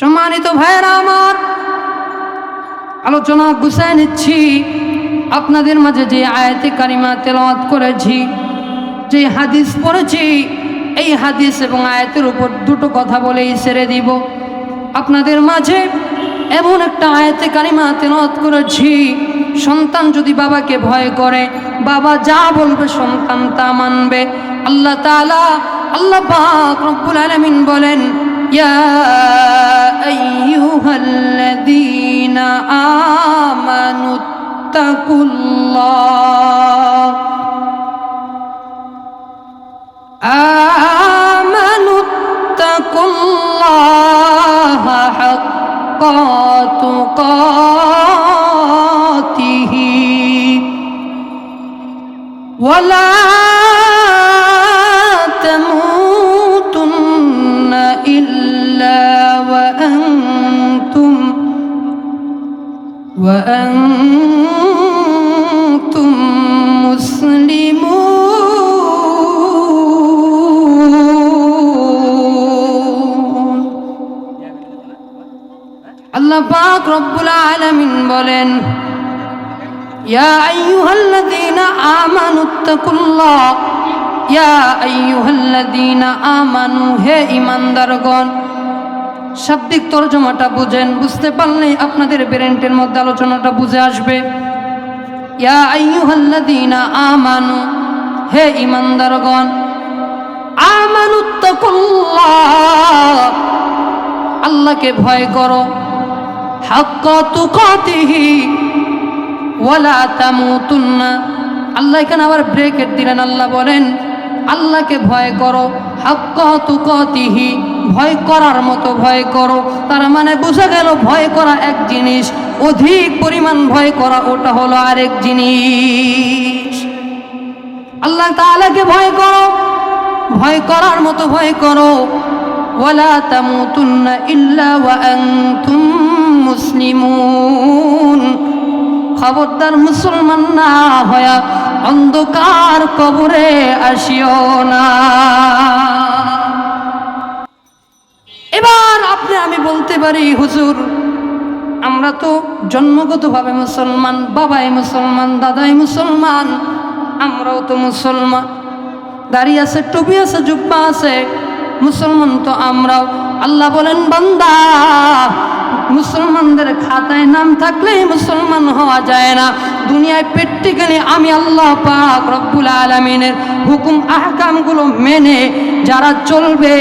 সম্মানিত ভাইয়েরা আমার, আলোচনা গুছায় নিচ্ছি। আপনাদের মাঝে যে আয়াতে কারিমা তেলাওয়াত করেছি, যে হাদিস পড়েছি, এই হাদিস এবং আয়াতের উপর দুটো কথা বলেই ছেড়ে দিব। আপনাদের মাঝে এমন একটা আয়াতে কারিমা তেলাওয়াত করেছি, সন্তান যদি বাবাকে ভয় করে, বাবা যা বলবে সন্তান তা মানবে। আল্লাহ তাআলা, আল্লাহ পাক রব্বুল আলামিন বলেন يا أيها الذين آمنوا اتقوا الله. آمنوا اتقوا الله حق تقاته ولا وأنتم مسلمون আল্লাহ পাক রব্বুল আলামিন বলেন ইয়া আইয়ুহাল্লাযীনা আমানুত্তাকুল্লাহ ইয়া আইয়ুহাল্লাযীনা আমানু হে ঈমানদারগণ শাব্দিক তর্জমাটা বুঝেন, বুঝতে পারলেই আপনাদের ব্রেন্টের মধ্যে আলোচনাটা বুঝে আসবে। ইয়া আমানু, হে আমানুত্তাকুল্লাহ আল্লাহকে ভয় করো। ওয়ালা আল্লাহ এখানে আবার ব্রেকেট দিলেন, আল্লাহ বলেন, আল্লাহকে ভয় করো। হাক্ক তুকাতিহি ভয় করার মতো ভয় করো। তার মানে বোঝা গেল ভয় করা এক জিনিস, অধিক পরিমাণ ভয় করা ওটা হলো আরেক জিনিস। আল্লাহ তাআলাকে ভয় করো, ভয় করার মতো ভয় করো। ওয়ালা তামুতুন্না ইল্লা ওয়া আনতুম মুসলিমুন। খবরদার মুসলমান না হয়া অন্ধকার কবরে আসিও না। এবার আপনি, আমি বলতে পারি, হুজুর, আমরা তো জন্মগতভাবে মুসলমান, বাবাই মুসলমান, দাদাই মুসলমান, আমরাও তো মুসলমান। দাঁড়িয়ে আছে, টুপি আছে, জুব্বা আছে, মুসলমান তো আমরাও। আল্লাহ বলেন, বান্দা, মুসলমানদের খাতায় নাম থাকলেই মুসলমান হওয়া যায় না। দুনিয়ায় প্র্যাকটিক্যালি আমি আল্লাহ পাক রব্বুল আলমিনের হুকুম, আহকামগুলো মেনে যারা চলবে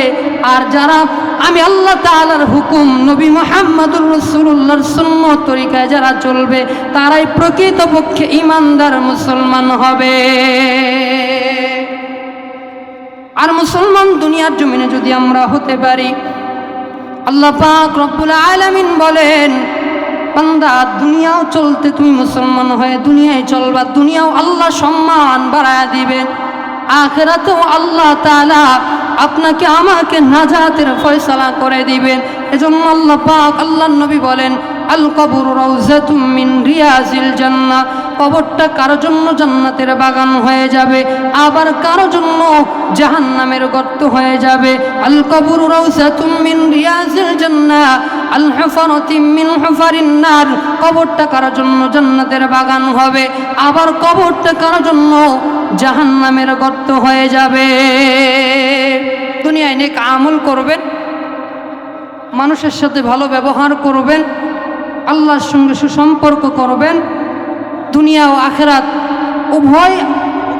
আর যারা আমি আল্লাহ তাআলার হুকুম নবী মোহাম্মদুর রসুল্লাহর সুন্নত তরিকায় যারা চলবে, তারাই প্রকৃতপক্ষে ইমানদার মুসলমান হবে। আর মুসলমান দুনিয়ার জমিনে যদি আমরা হতে পারি, আল্লাহ পাক রব্বুল আলামিন বলেন, বান্দা, দুনিয়াও চলতে তুমি মুসলমান হয়ে দুনিয়ায় চলবা, দুনিয়াও আল্লাহ সম্মান বাড়ায় দিবেন আখেরাতেও আল্লাহ তালা আপনাকে আমাকে নাজাতের ফয়সালা করে দিবেন। এজন্য আল্লাহ পাক আল্লাহ নবী বলেন, আল কবর রাউজাতুম মিন রিয়াজিল জান্নাহ। কবরটা কারও জন্য জান্নাতের বাগান হয়ে যাবে, আবার কারও জন্য জাহান্নামের গর্ত হয়ে যাবে। আল কবর রাউজাতুম মিন রিয়াজিল জান্নাহ, আল হুফারাতিম মিন হুফারিন নার। কবরটা কারও জন্য জান্নাতের বাগান হবে, আবার কবরটা কারও জন্য জাহান্নামের গর্ত হয়ে যাবে। দুনিয়ায় নেক আমল করবেন, মানুষের সাথে ভালো ব্যবহার করবেন, আল্লাহর সঙ্গে সুসম্পর্ক করবেন। দুনিয়া ও আখেরাত, উভয়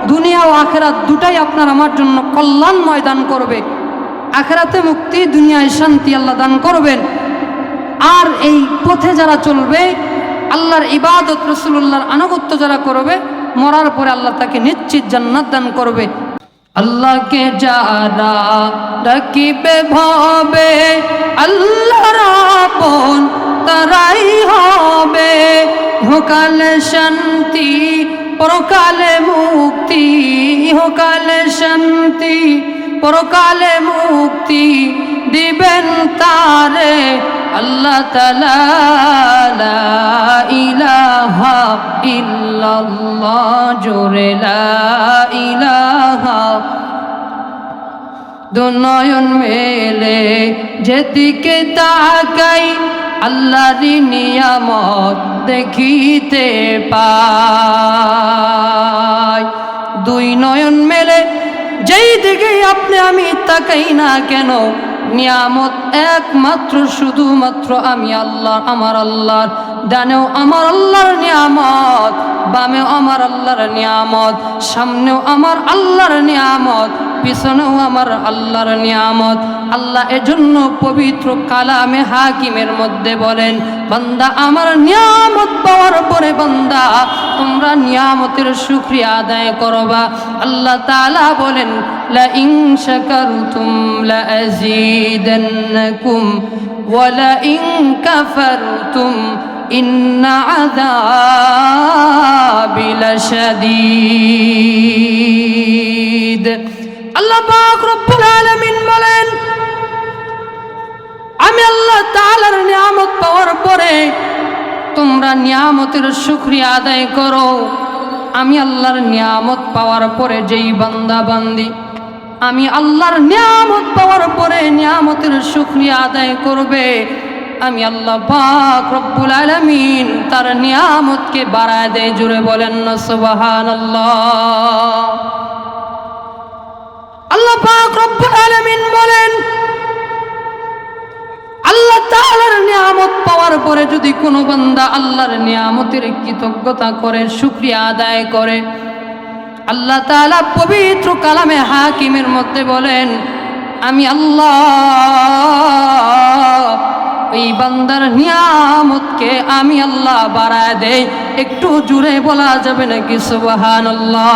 দুনিয়া ও আখেরাত দুটাই আপনার আমার জন্য কল্যাণময় দান করবে। আখেরাতে মুক্তি, দুনিয়ায় শান্তি আল্লাহ দান করবেন। আর এই পথে যারা চলবে, আল্লাহর ইবাদত রসুল্লাহর আনুগত্য যারা করবে মরার পরে আল্লাহ তাকে নিশ্চিত জান্নাত দান করবে। আল্লাহকে যারা ডাকিবে, ভাবে, আল্লাহর আপন তারাই হবে। হোকালে শান্তি, পরকালে মুক্তি, হোকালে শান্তি, পরকালে মুক্তি দিবেন তারে। আল্লাহ তালা ইলাহা জোরে লা ইলাহা। দুনয়ন মেলে যেদিকে তাকাই আল্লাহর নিয়ামত দেখিতে পাই। দুই নয়ন মেলে যেই দিকে আপনি আমি তাকাই না কেন নিয়ামত একমাত্র শুধুমাত্র আমি আল্লাহ আমার আল্লাহর ডানেও আমার আল্লাহর নিয়ামত, বামেও আমার আল্লাহর নিয়ামত, সামনেও আমার আল্লাহর নিয়ামত, পিছনেও আমার আল্লাহর নিয়ামত। আল্লাহ এজন্য পবিত্র কালামে হাকিমের মধ্যে বলেন, বান্দা আমার নিয়ামত পাওয়ার পরে বান্দা, তোমরা নিয়ামতের শুক্রিয়া আদায় করবা। আল্লাহ তাআলা বলেন লা ইন শাকারতুম লা আযীদান্নাকুম আল্লাহ আমি আল্লাহ তাআলার নিয়ামত পাওয়ার পরে তোমরা নিয়ামতের শুকরিয়া আদায় করো। আমি আল্লাহর নিয়ামত পাওয়ার পরে যেই বান্দা বান্দি, আমি আল্লাহর নিয়ামত পাওয়ার পরে নিয়ামতের শুকরিয়া আদায় করবে। আমি আল্লাহ পাক রব্বুল আলামিন তার নিয়ামতকে বাড়ায় দেয়, জুড়ে বলেন না, সুবহানাল্লাহ। আল্লাহ পাক রব্বুল আলামিন বলেন, আল্লাহ তাআলার নিয়ামত পাওয়ার পরে যদি কোনো বান্দা আল্লাহর নিয়ামতের কৃতজ্ঞতা করে, শুকরিয়া আদায় করে, আল্লাহ তাআলা পবিত্র কালামে হাকিমের মধ্যে বলেন, আমি আল্লাহ এই বান্দার নিয়ামতকে আমি আল্লাহ বাড়ায় দেই। একটু জুড়ে বলা যাবে নাকি সুবহানাল্লাহ।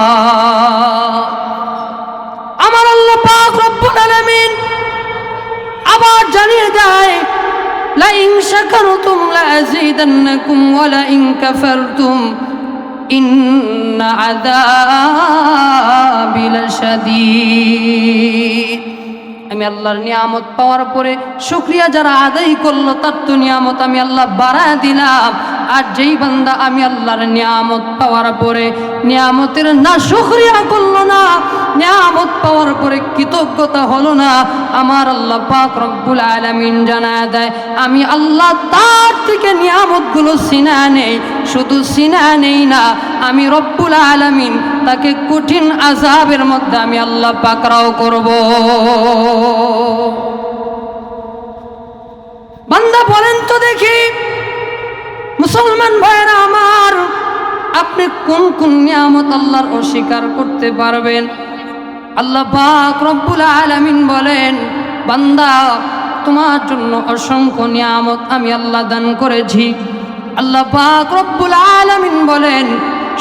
আমার আল্লাহ পাক রব্বুল আলামিন আবার জানিয়ে দেয় লা ইন শাকারতুম লা আযীদান্নাকুম ওয়া লা ইন আমি আল্লাহর নিয়ামত পাওয়ার পরে শুক্রিয়া যারা আদায় করল, তার তো নিয়ামত আমি আল্লাহ বাড়ায় দিলাম। আর যেই বান্দা আমি আল্লাহর নিয়ামত পাওয়ার পরে নিয়ামতের না শুক্রিয়া করল না, নিয়ামত পাওয়ার পরে কৃতজ্ঞতা হলো না, আমার আল্লাহ পাক রব্বুল আলামিন জানায় দেয়, আমি আল্লাহ তার থেকে নিয়ামতগুলো সিনা নেই, শুধু সিনা নেই না, আমি রব্বুল আলামিন তাকে কঠিন আজাবের মধ্যে আমি আল্লাহ পাকরাও করব। বান্দা বলেন তো দেখি, মুসলমান ভাইরা আমার, আপনি কোন কোন নিয়ামত আল্লাহর অস্বীকার করতে পারবেন? আল্লাহ পাক রব্বুল আলামিন বলেন, বান্দা, তোমার জন্য অসংখ্য নিয়ামত আমি আল্লাহ দান করেছি। আল্লাহ পাক রব্বুল আলামিন বলেন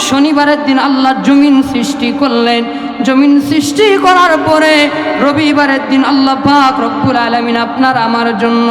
শনিবারের দিন আল্লাহ জমিন সৃষ্টি করলেন। জমিন সৃষ্টি করার পরে রবিবারের দিন আল্লাহ পাক রব্বুল আলামিন আপনার আমার জন্য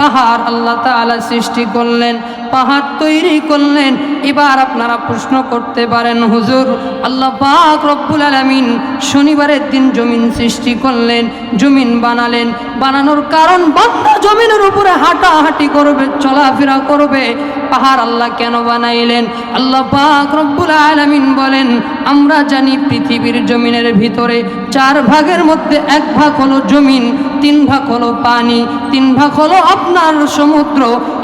পাহাড় আল্লাহ তাআলা সৃষ্টি করলেন, পাহাড় তৈরি করলেন। এবার আপনারা প্রশ্ন করতে পারেন, হুজুর, আল্লাহ পাক রব্বুল আলামিন শনিবারের দিন জমিন সৃষ্টি করলেন, জমিন বানালেন। বানানোর কারণ বান্দা জমিনের উপরে হাঁটাহাঁটি করবে, চলাফেরা করবে। পাহাড় আল্লাহ কেন বানাইলেন? আল্লাহ পাক রব্বুল আলামিন বলেন, আমরা জানি পৃথিবীর জমিনের ভিতরে চার ভাগের মধ্যে এক ভাগ হলো জমিন, তিন ভাগ হলো পানি, তিন ভাগ হলো আপনার সমুদ্র।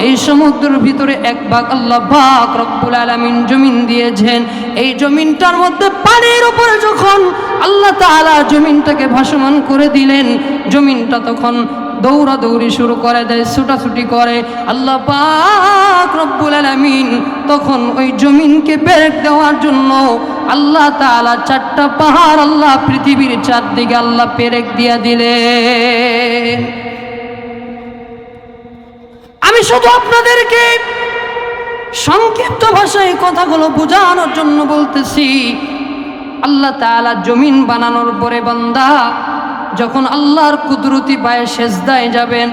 এই সমুদ্রের ভিতরে এক ভাগ আল্লাহ পাক রব্বুল আলামিন জমিন দিয়েছেন। এই জমিনটার মধ্যে পানির উপরে যখন আল্লাহ তাআলা জমিনটাকে ভাসমান করে দিলেন, জমিনটা তখন দৌড়াদৌড়ি শুরু করে দেয়, ছুটাছুটি করে। আল্লাহ পাক রব্বুল আলামিন তখন ওই জমিনকে ব্রেক দেওয়ার জন্য আল্লাহ তাআলা চারটা পাহাড় আল্লাহ পৃথিবীর চারদিকে আল্লাহ পেরেক দিয়া দিলে। আমি শুধু আপনাদেরকে সংক্ষিপ্ত ভাষায় কথাগুলো বোঝানোর জন্য বলতেছি, আল্লাহ তাআলা জমিন বানানোর পরে বান্দা যখন আল্লাহর কুদরতি পায়ে সেজদায় যাবেন,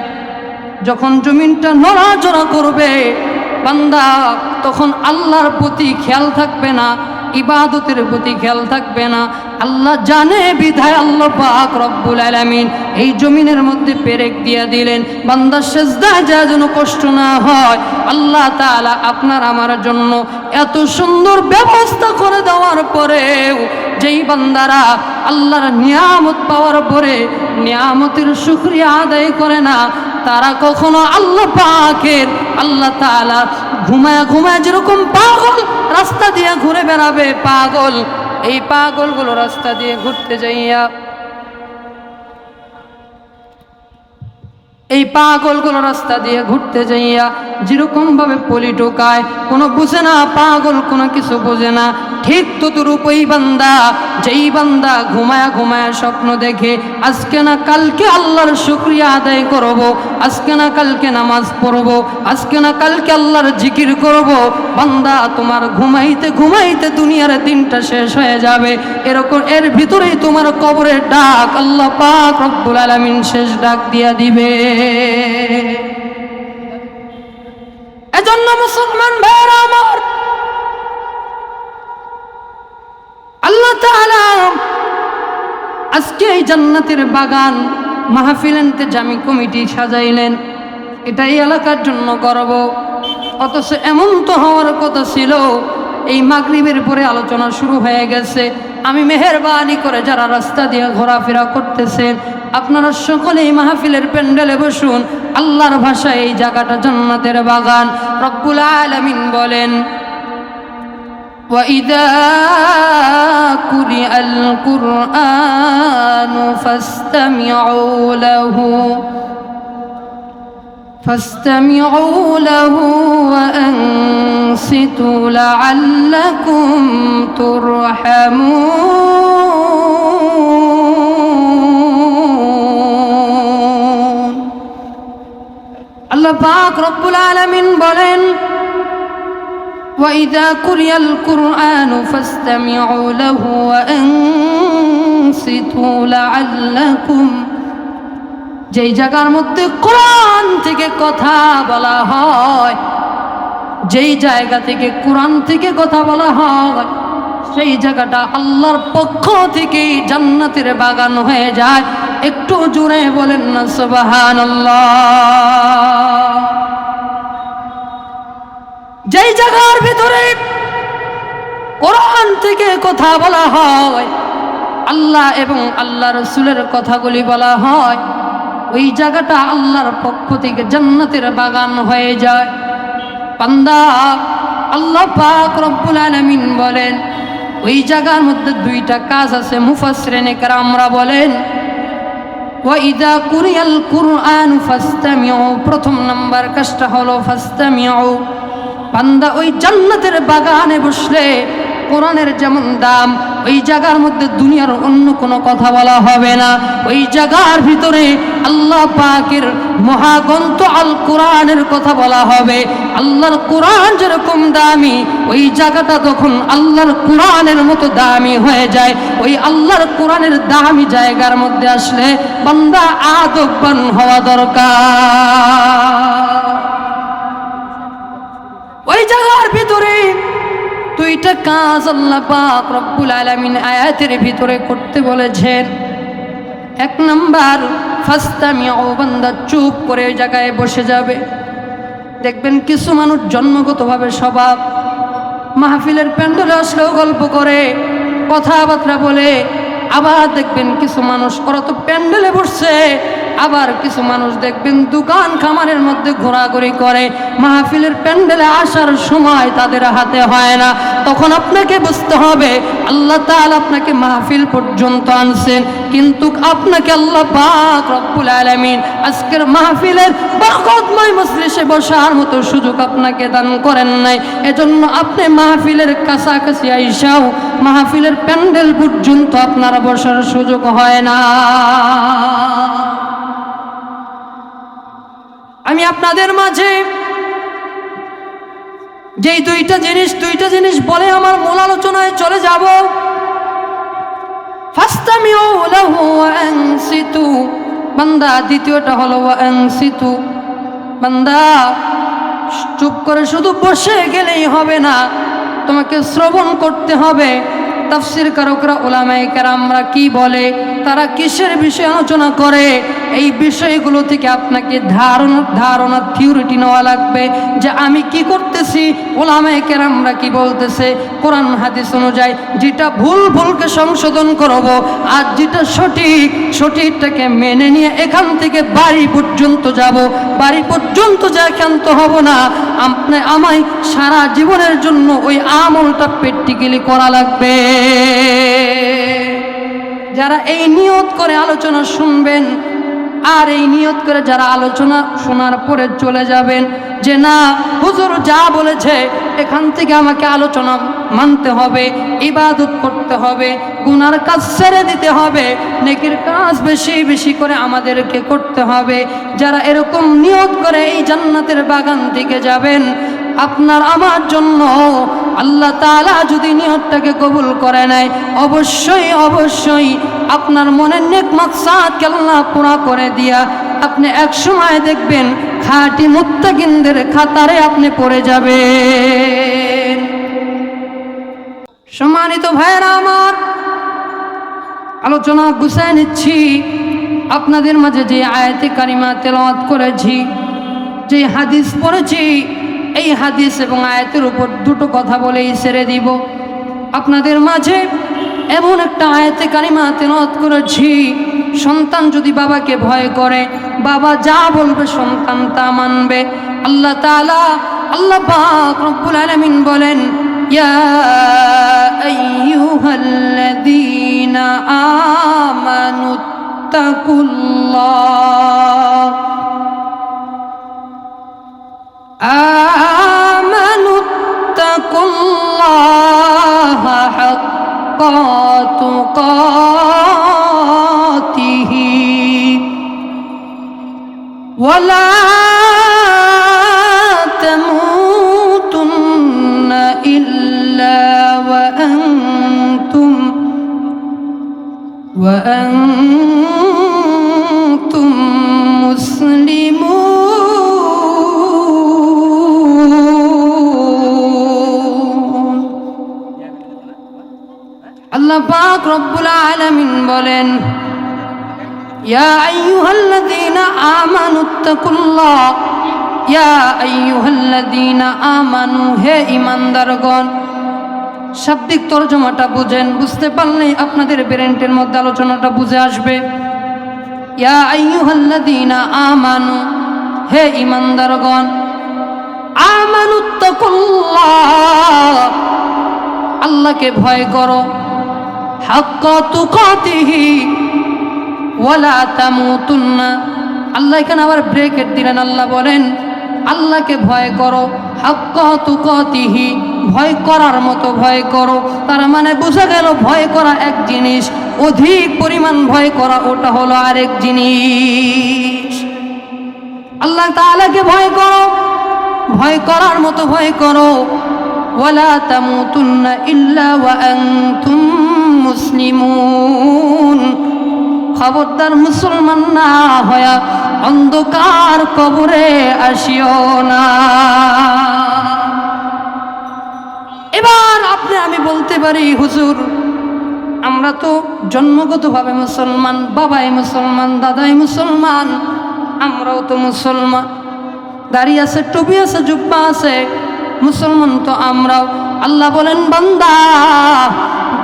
যখন জমিনটা নড়াচড়া করবে, বান্দা, তখন আল্লাহর প্রতি খেয়াল থাকবে না, ইবাদতের প্রতি খেয়াল থাকবে না। আল্লাহ জানে বিধায় আল্লাহ পাক রব্বুল আলামিন এই জমিনের মধ্যে পেরেক দিয়া দিলেন। বান্দা সেজদা যা যেন কষ্ট না হয়। আল্লাহ তাআলা আপনার আমার জন্য এত সুন্দর ব্যবস্থা করে দেওয়ার পরেও যেই বান্দারা আল্লাহর নিয়ামত পাওয়ার পরে নিয়ামতের শুক্রিয়া আদায় করে না, তারা কখনো আল্লাহ পাকের, আল্লাহ তাআলা ঘুমায় ঘুমায় যেরকম পাগল রাস্তা দিয়ে ঘুরে বেড়াবে, পাগল। এই পাগলগুলো রাস্তা দিয়ে ঘুরতে যাইয়া এই পাগলগুলো রাস্তা দিয়ে ঘুরতে যাইয়া যেরকম ভাবে পলি টোকায় কোনো বুঝে না, পাগল কোনো কিছু বোঝে না ঠিক ততরূপ ওই বান্দা, যেই বান্দা ঘুমায়া ঘুমায়া স্বপ্ন দেখে, আজকে না কালকে আল্লাহর শুক্রিয়া আদায় করব, আজকে না কালকে নামাজ পড়ব, আজকে না কালকে আল্লাহর জিকির করব, বান্দা তোমার ঘুমাইতে ঘুমাইতে দুনিয়ার দিনটা শেষ হয়ে যাবে। এরকম এর ভিতরেই তোমার কবরের ডাক আল্লাহ পাক রব্বুল আলামিন শেষ ডাক দিয়া দিবে। এজন্য মুসলমান ভাইরা আজকে এই জান্নাতের বাগান মাহফিলেনতে জামি কমিটি সাজাইলেন। এটা এই এলাকার জন্য গর্ব। অথচ এমন তো হওয়ার কথা ছিল, এই মাগরিবের পরে আলোচনা শুরু হয়ে গেছে। আমি মেহরবানি করে যারা রাস্তা দিয়ে ঘোরাফেরা করতেছেন, আপনারা সকলেই মাহফিলের প্যান্ডেলে বসুন। আল্লাহর ভাষায় এই জায়গাটা জান্নাতের বাগান। রব্বুল আলামিন বলেন وإذا قرئ القرآن فاستمعوا له فاستمعوا له وأنصتوا لعلكم ترحمون الله পাক রব্বুল আলামিন বলেন وإذا قرئ القرآن فاستمعوا له وأنصتوا لعلكم যেই জায়গার মধ্যে কোরআন থেকে কথা বলা হয় যেই জায়গা থেকে কোরআন থেকে কথা বলা হয় সেই জায়গাটা আল্লাহর পক্ষ থেকে জান্নাতের বাগান হয়ে যায় একটু জুড়ে বলেন না সুবাহান যেই জায়গার ভিতরে কোরআন থেকে কথা বলা হয়, আল্লাহ এবং আল্লাহ রসুলের কথাগুলি বলা হয়, ওই জায়গাটা আল্লাহর পক্ষ থেকে জান্নাতের বাগান হয়ে যায়। পান্দা আল্লাহ পাক রব্বুল আলামিন বলেন, ওই জায়গার মধ্যে দুইটা কাজ আছে মুফাসরিনে আমরা বলেন ওয়াইদা কুরিয়াল কুরআন ফাস্তামিউ, প্রথম নাম্বার কাজটা হলো ফাস্তামিউ। বান্দা ওই জান্নাতের বাগানে বসলে কোরআনের যেমন দাম, ওই জায়গার মধ্যে দুনিয়ার অন্য কোনো কথা বলা হবে না। ওই জায়গার ভিতরে আল্লাহ পাকের মহাগ্রন্থ আল কোরআনের কথা বলা হবে। আল্লাহর কোরআন যেরকম দামি, ওই জায়গাটা তখন আল্লাহর কোরআনের মতো দামি হয়ে যায়। ওই আল্লাহর কোরআনের দামি জায়গার মধ্যে আসলে বান্দা আদব্বান হওয়া দরকার। দুইটা কাজ আল্লাহ পাক রব্বুল আলামিন আয়াতের ভিতরে করতে বলেছেন। এক নাম্বার, ফাস্তামিউ বান্দা চুপ করে ওই জায়গায় বসে যাবে। দেখবেন কিছু মানুষ জন্মগতভাবে স্বভাব। মাহফিলের প্যান্ডেলে আসলেও গল্প করে, কথাবার্তা বলে। আবার দেখবেন কিছু মানুষ, ওরা তো প্যান্ডেলে বসছে। আবার কিছু মানুষ দেখবেন দোকান খামারের মধ্যে ঘোরাঘুরি করে, মাহফিলের প্যান্ডেলে আসার সময় তাদের হাতে হয় না। তখন আপনাকে বুঝতে হবে, আল্লাহ তাআলা আপনাকে মাহফিল পর্যন্ত আনছেন, কিন্তু আপনাকে আল্লাহ পাক রব্বুল আলামিন আজকের মাহফিলের বরকতময় মজলিসে বসার মতো সুযোগ আপনাকে দান করেন নাই। এজন্য আপনি মাহফিলের কাছাকাছি আইসাও, মাহফিলের প্যান্ডেল পর্যন্ত আপনার বসার সুযোগ হয় না। আমি আপনাদের মাঝে যেই দুইটা জিনিস দুইটা জিনিস বলে আমার মূল আলোচনায় চলে যাব। বান্দা, দ্বিতীয়টা হলো আনসিতু। বান্দা, চুপ করে শুধু বসে গেলেই হবে না, তোমাকে শ্রবণ করতে হবে। তাফসির কারকরা ওলামাই কারামরা কি বলে? তারা কিসের বিষয়ে আলোচনা করে? এই বিষয়গুলো থেকে আপনাকে ধারণা ধারণা, থিওরিটি নেওয়া লাগবে যে আমি কি করতেছি? ওলামায় কেরামরা কি বলতেছে? কোরআন, হাদিস অনুযায়ী যেটা ভুল ভুলকে সংশোধন করব আর যেটা সঠিক, সঠিকটাকে মেনে নিয়ে এখান থেকে বাড়ি পর্যন্ত যাব। বাড়ি পর্যন্ত যা ক্ষান্ত হব না। আপনি আমায় সারা জীবনের জন্য ওই আমলটা প্র্যাকটিক্যালি করা লাগবে। যারা এই নিয়ত করে আলোচনা শুনবেন, আর এই নিয়ত করে যারা আলোচনা শোনার পরে চলে যাবেন, যে না, হুজুর যা বলেছে, এখান থেকে আমাকে আলোচনা মানতে হবে, ইবাদত করতে হবে, গুনার কাজ ছেড়ে দিতে হবে, নেকির কাজ বেশি বেশি করে আমাদেরকে করতে হবে। যারা এরকম নিয়ত করে এই জান্নাতের বাগান দিকে যাবেন আপনার আমার জন্য আল্লাহ তালা যদি নিয়তটাকে কবুল করে নেয়, অবশ্যই অবশ্যই আপনার মনের নেক মাকসাদকে আল্লাহ পুরা করে দিয়া আপনি এক সময় দেখবেন খাঁটি মুত্তাকিনদের খাতারে আপনি পড়ে যাবে সম্মানিত ভাইয়েরা আমার, আলোচনা গুছায় নিচ্ছি। আপনাদের মাঝে যে আয়াতে কারিমা তেলাওয়াত করেছি, যে হাদিস পড়েছি এই হাদিস এবং আয়াতের উপর দুটো কথা বলেই ছেড়ে দিব। আপনাদের মাঝে এমন একটা আয়াতে কারিমা তেলাওয়াত করেছি, সন্তান যদি বাবাকে ভয় করে, বাবা যা বলবে সন্তান তা মানবে। আল্লাহ তালা আল্লাহ রব্বুল আলামিন বলেন, ইয়া আইয়ুহাল্লাযীনা تقاته ولا تموتن إلا وأنتم وأنتم আল্লাহ পাক রব্বুল আলামিন বলেন, ইয়া ইয়া হে শাব্দিক তর্জমাটা বুঝেন, বুঝতে পারলে আপনাদের ব্রেন্টের মধ্যে আলোচনাটা বুঝে আসবে। ইয়া আইয়ুহাল্লাযীনা আমানু, হে ঈমানদারগণ আমানুত্তাকুল্লাহ আল্লাহকে ভয় করো। হাক্ক তুকাতিহি, ওয়ালা তামুতুন্না। আল্লাহ এখানে আবার ব্রেকেট দিলেন, আল্লাহ বলেন, আল্লাহকে ভয় করো, হাক্ক তুকাতিহি, ভয় করার মতো ভয় করো। তার মানে বোঝা গেল ভয় করা এক জিনিস, অধিক পরিমাণ ভয় করা ওটা হলো আরেক জিনিস। আল্লাহ তাআলাকে ভয় করো, ভয় করার মতো ভয় করো। ওয়ালা তামুতুন্না ইল্লা ওয়া আনতুম মুসলিমুন। খবরদার মুসলমান না হয়া অন্ধকার কবরে আসিও না। এবার আপনি আমি বলতে পারি, হুজুর, আমরা তো জন্মগতভাবে মুসলমান, বাবাই মুসলমান, দাদাই মুসলমান, আমরাও তো মুসলমান। দাড়ি আছে, টুপি আছে, জুব্বা আছে, মুসলমান তো আমরাও। আল্লাহ বলেন, বান্দা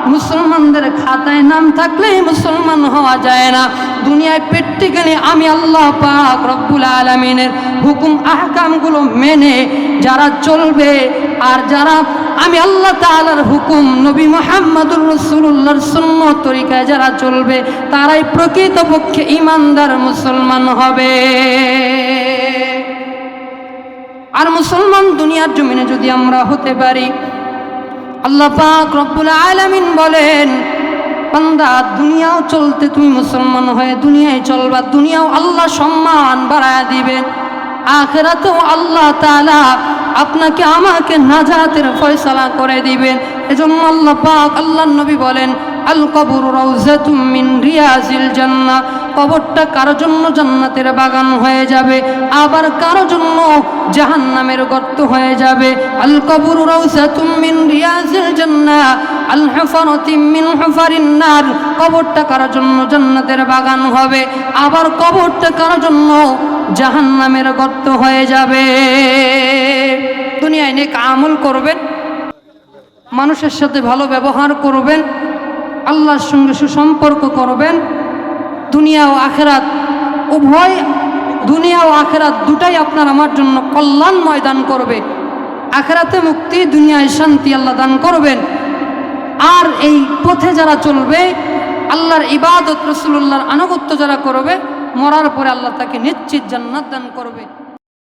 মুসলমানদের খাতায় নাম থাকলেই মুসলমান হওয়া যায় না। দুনিয়ায় প্র্যাকটিক্যালি আমি আল্লাহ পাক রব্বুল আলমিনের হুকুম আহকামগুলো মেনে যারা চলবে আর যারা আমি আল্লাহ তাআলার হুকুম নবী মোহাম্মদুর রসুল্লাহর সুন্ন তরিকায় যারা চলবে, তারাই প্রকৃতপক্ষে ইমানদার মুসলমান হবে। আর মুসলমান দুনিয়ার জমিনে যদি আমরা হতে পারি আল্লাহ পাক রব্বুল আলামিন বলেন, বান্দা, দুনিয়াও চলতে তুমি মুসলমান হয়ে দুনিয়ায় চলবা, দুনিয়াও আল্লাহ সম্মান বাড়ায় দিবেন আখেরাতেও আল্লাহ তাআলা আপনাকে আমাকে নাজাতের ফয়সালা করে দিবেন। এজন্য আল্লাহ পাক আল্লাহ নবী বলেন, আল কবর রওজাতুম মিন রিয়াজিল জান্নাহ। কবরটা কারও জন্য জান্নাতের বাগান হয়ে যাবে, আবার কারও জন্য জাহান্নামের গর্ত হয়ে যাবে। আল কবর রাউসাতুম মিন নার। কবরটা কারও জন্য জান্নাতের বাগান হবে, আবার কবরটা কারও জন্য জাহান্নামের গর্ত হয়ে যাবে। দুনিয়ায় নেক আমল করবেন, মানুষের সাথে ভালো ব্যবহার করবেন, আল্লাহর সঙ্গে সুসম্পর্ক করবেন দুনিয়া ও আখেরাত, উভয় দুনিয়া ও আখেরাত দুটাই আপনার আমার জন্য কল্যাণ ময়দান করবে। আখেরাতে মুক্তি, দুনিয়ায় শান্তি আল্লাহ দান করবেন। আর এই পথে যারা চলবে, আল্লাহর ইবাদত রসুল্লাহর আনুগত্য যারা করবে, মরার পরে আল্লাহ তাকে নিশ্চিত জান্নাত দান করবে।